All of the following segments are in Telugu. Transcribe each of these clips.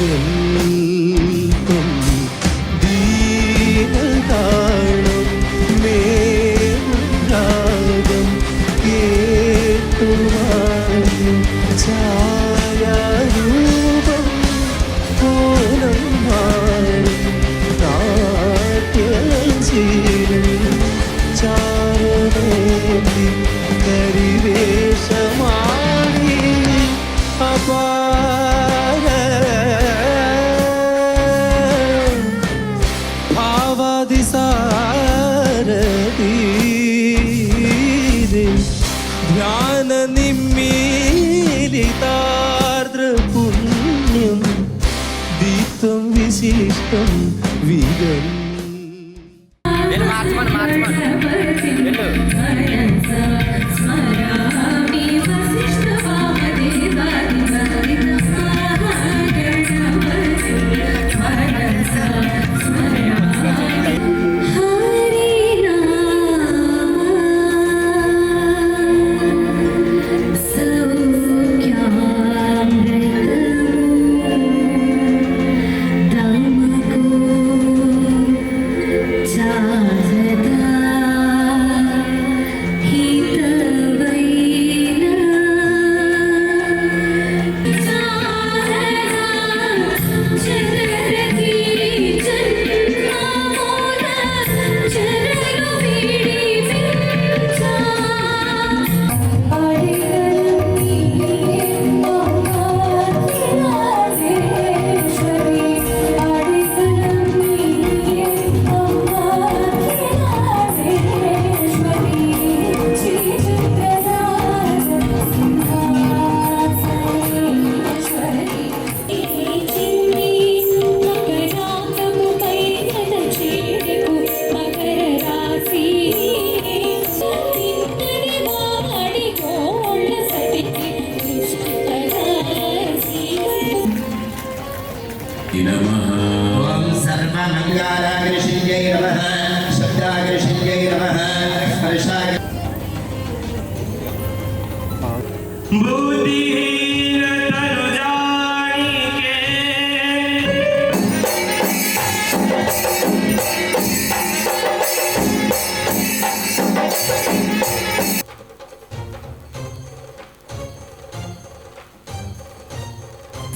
ദീപം ദീനതാളം മേഘം കേട്ടുവാഴും ഛായാരൂപം കോലം മാറും നാട്യശീലം ചാരവേദി കരിവേഷമാടി അപാ ഇഷ്ടം വിതറി മാറ്റുമാണ് മാറ്റുമാണ്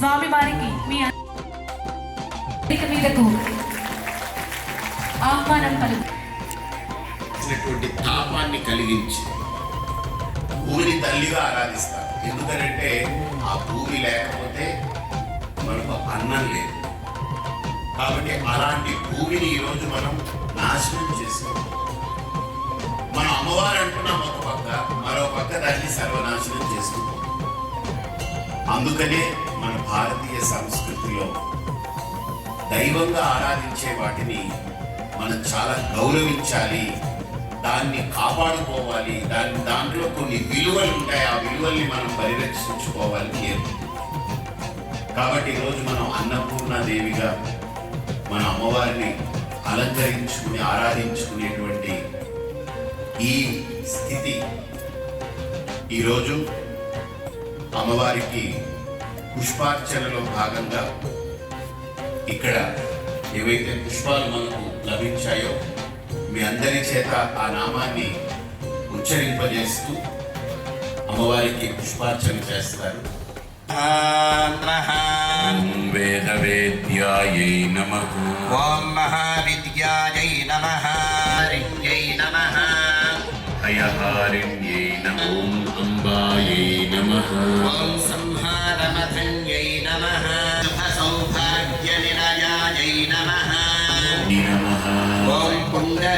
స్వామి వారికి మీ అందరికీ మీదకు ఆహ్వానం పలుకు చేసినటువంటి తాపాన్ని కలిగించి భూమిని తల్లిగా ఆరాధిస్తారు. ఎందుకంటే ఆ భూమి లేకపోతే మనకు అన్నం లేదు. కాబట్టి అలాంటి భూమిని ఈరోజు మనం నాశనం చేసాం మనం అమ్మవారు అంటున్నాం ఒక పక్క మరో పక్క దాన్ని సర్వనాశనం చేస్తున్నాం. అందుకనే మన భారతీయ సంస్కృతిలో దైవంగా ఆరాధించే వాటిని మనం చాలా గౌరవించాలి. దాన్ని కాపాడుకోవాలి. దాని దాంట్లో కొన్ని విలువలు ఉంటాయి. ఆ విలువల్ని మనం పరిరక్షించుకోవాలి కాబట్టి ఈరోజు మనం అన్నపూర్ణ దేవిగా మన అమ్మవారిని అలంకరించుకుని ఆరాధించుకునేటువంటి ఈ స్థితి ఈరోజు అమ్మవారికి పుష్పార్చనలో భాగంగా ఇక్కడ ఏవైతే పుష్పాలు మనకు లభించాయో మీ అందరి చేత ఆ నామాన్ని ఉచ్చరింపజేస్తూ అమ్మవారికి పుష్పార్చన చేస్తారు. వేదవేద్యాయై నమ. ఓం నమ. హారిణ్యై నమ. హయహారిణ్యై నమో అంబాయ నమ. నమః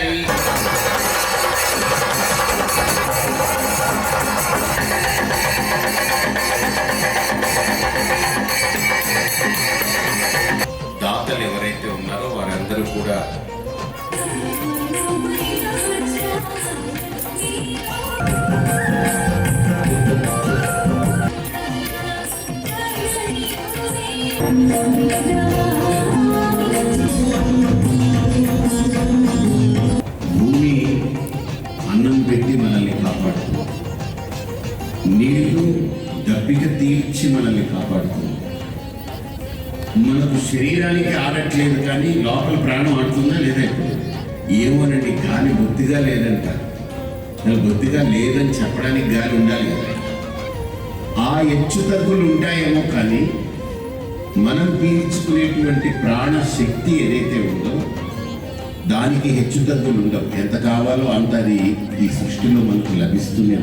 మనకు శరీరానికి ఆడట్లేదు కానీ లోపల ప్రాణం ఆడుతుందా లేదా ఏమోనండి గాలి బొత్తిగా లేదంట. నాకు బొత్తిగా లేదని చెప్పడానికి గాలి ఉండాలి కదా. ఆ హెచ్చు తగ్గులు ఉంటాయేమో కానీ మనం పీల్చుకునేటువంటి ప్రాణ శక్తి ఏదైతే ఉందో దానికి హెచ్చు తగ్గులు ఉండవు. ఎంత కావాలో అంత అది ఈ సృష్టిలో మనకు లభిస్తూనే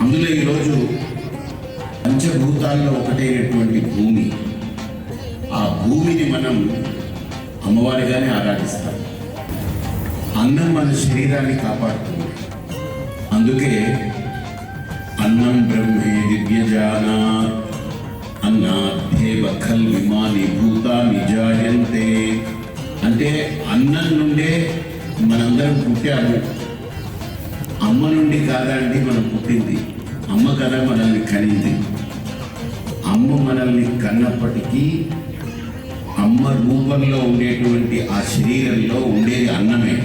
అందులో ఈరోజు పంచభూతాల్లో ఒకటైనటువంటి భూమి. ఆ భూమిని మనం అమ్మవారిగానే ఆరాధిస్తాం. అన్నం మన శరీరాన్ని కాపాడుతుంది. అందుకే అన్నం బ్రహ్మే దివ్యజానా. అన్నాధ్యేవ ఖల్ విమాని భూతాని జాయంతే. అంటే అన్నం నుండే మనందరం పుట్టాము. అమ్మ నుండి కాదండి మనం పుట్టింది. అమ్మ కదా మనల్ని కనింది. అమ్మ మనల్ని కన్నప్పటికీ అమ్మ రూపంలో ఉండేటువంటి ఆ శరీరంలో ఉండేది అన్నమే.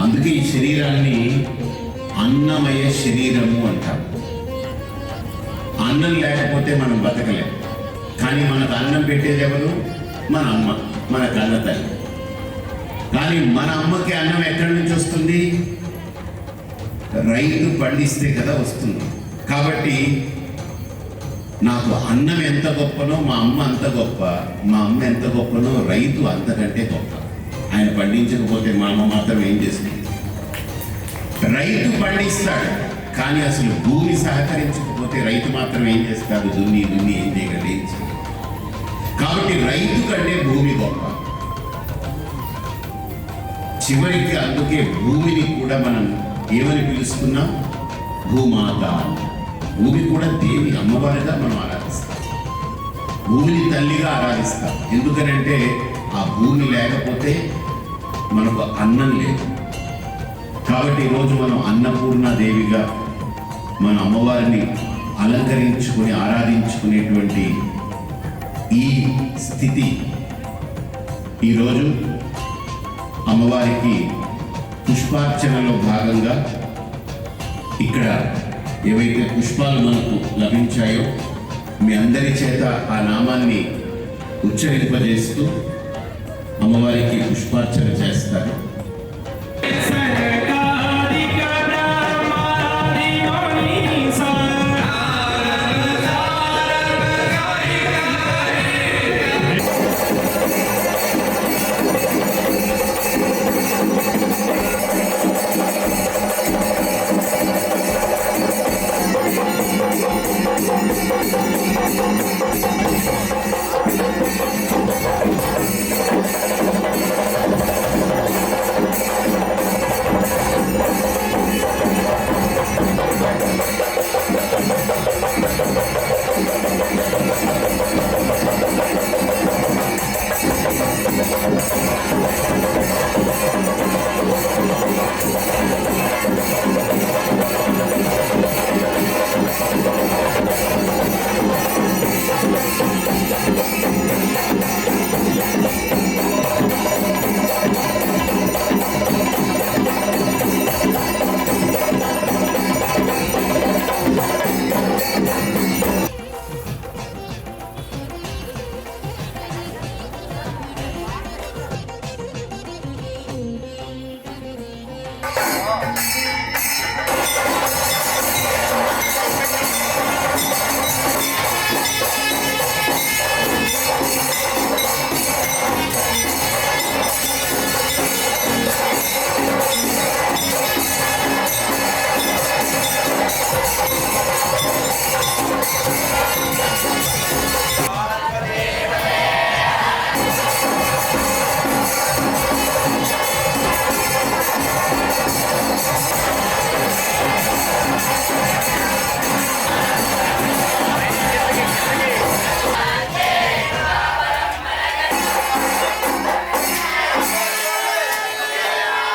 అందుకే ఈ శరీరాన్ని అన్నమయ శరీరము అంటాం అన్నం లేకపోతే మనం బతకలేం. కానీ మనకు అన్నం పెట్టేది ఎవరు? మన అమ్మ మన కన్న తల్లి. కానీ మన అమ్మకి అన్నం ఎక్కడి నుంచి వస్తుంది? రైతు పండిస్తే కదా వస్తుంది. కాబట్టి నాకు అన్నం ఎంత గొప్పనో మా అమ్మ అంత గొప్ప మా అమ్మ ఎంత గొప్పనో రైతు అంతకంటే గొప్ప. ఆయన పండించకపోతే మా అమ్మ మాత్రం ఏం చేస్తుంది? రైతు పండిస్తాడు కానీ అసలు భూమి సహకరించకపోతే రైతు మాత్రం ఏం చేస్తాడు? దున్ని దున్ని ఏం చేయగలడు? ఏం కాబట్టి రైతు కంటే భూమి గొప్ప. చివరికి అందుకే భూమిని కూడా మనం ఏమని పిలుస్తున్నాం? భూమాత భూమి కూడా దేవి అమ్మవారిగా మనం ఆరాధిస్తాం. భూమిని తల్లిగా ఆరాధిస్తాం. ఎందుకనంటే ఆ భూమి లేకపోతే మనకు అన్నం లేదు. కాబట్టి ఈరోజు మనం అన్నపూర్ణ దేవిగా మన అమ్మవారిని అలంకరించుకుని ఆరాధించుకునేటువంటి ఈ స్థితి ఈరోజు అమ్మవారికి పుష్పార్చనలో భాగంగా ఇక్కడ ఏవైతే పుష్పాలు మనకు లభించాయో మీ అందరి చేత ఆ నామాన్ని ఉచ్చరింపజేస్తూ అమ్మవారికి పుష్పార్చన చేస్తారు.